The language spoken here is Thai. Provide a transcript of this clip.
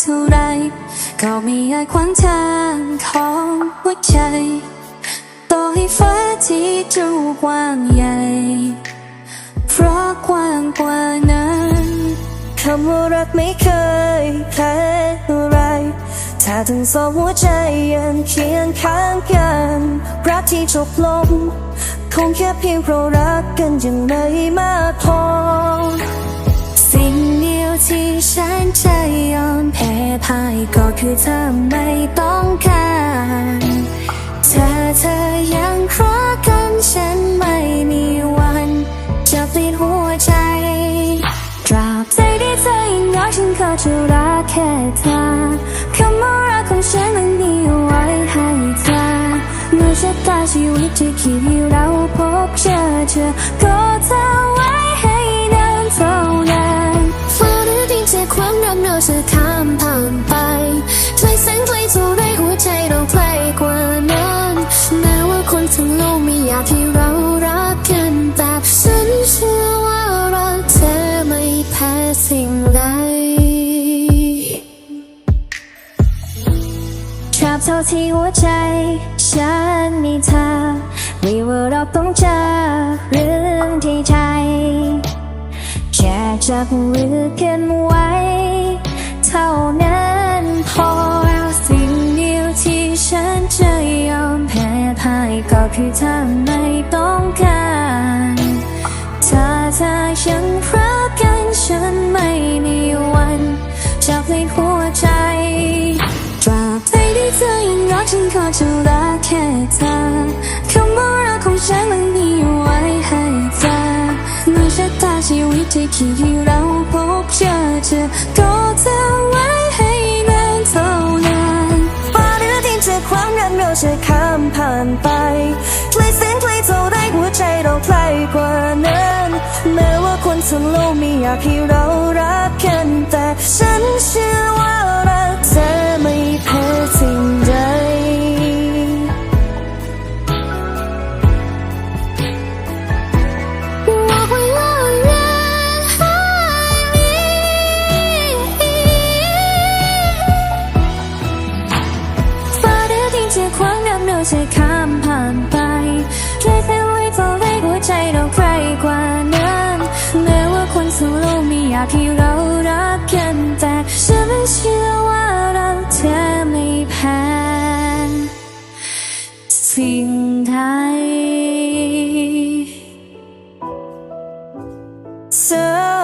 เท่าไร ก็ไม่อาจขวางทางของหัวใจ ต่อให้ฟ้าที่จะกว้างใหญ่ เพราะกว้างกว่านั้นคำว่ารักไม่เคยแพ้อะไร ถ้าทั้งสองหัวใจยังเคียงข้างกัน รักที่จบลงคงแค่เพียงเพราะรักกันยังไม่มากพอ พ่ายก็คือเธอไม่ต้องการถ้าเธอยังรักกันฉันไม่มีวัน จะปลิดหัวใจ ตราบใดที่เธอยังรักฉันก็จะรักแค่เธอคำว่ารักของฉันมันมีไว้ให้เธอเมื่อชะตาชีวิตจะคิดให้เราพบเจอเธอก็เธอ เท่าที่หัวใจ ฉันมีเธอไม่ว่าเราต้องเจอเรื่องที่ใจแค่จับมือกันไว้ เท่านั้นพอสิ่งเดียวที่ฉันจะยอมแพ้พ่ายก็คือเธอไม่ต้องการถ้าเธอยังรักกันฉันไม่มีวันจะปลิดหัว ฉันก็จะรักแค่เธอคำว่ารักของฉันมันมีไว้ให้เธอเมื่อชะตาชีวิตที่คิดให้เราพบเจอเธอก็เธอไว้ให้นานเท่านั้นฟ้าหรือดินจะความรักเราจะข้ามผ่านไปไกลแสนไกลเท่าไรหัวใจเราใกล้กว่านั้น แม้ว่าคนทั้งโลกไม่อยากให้เรารักกันแต่ฉัน ใช่ข้ามผ่านไปช่วยเธอไว้ต่อให้หัวใจเราใครกว่านั้นแม้ว่าคนทั้งโลกมีอยากที่เรารักกันแต่ฉันไม่เชื่อว่าเราเธอไม่แพ้สิ่งใด So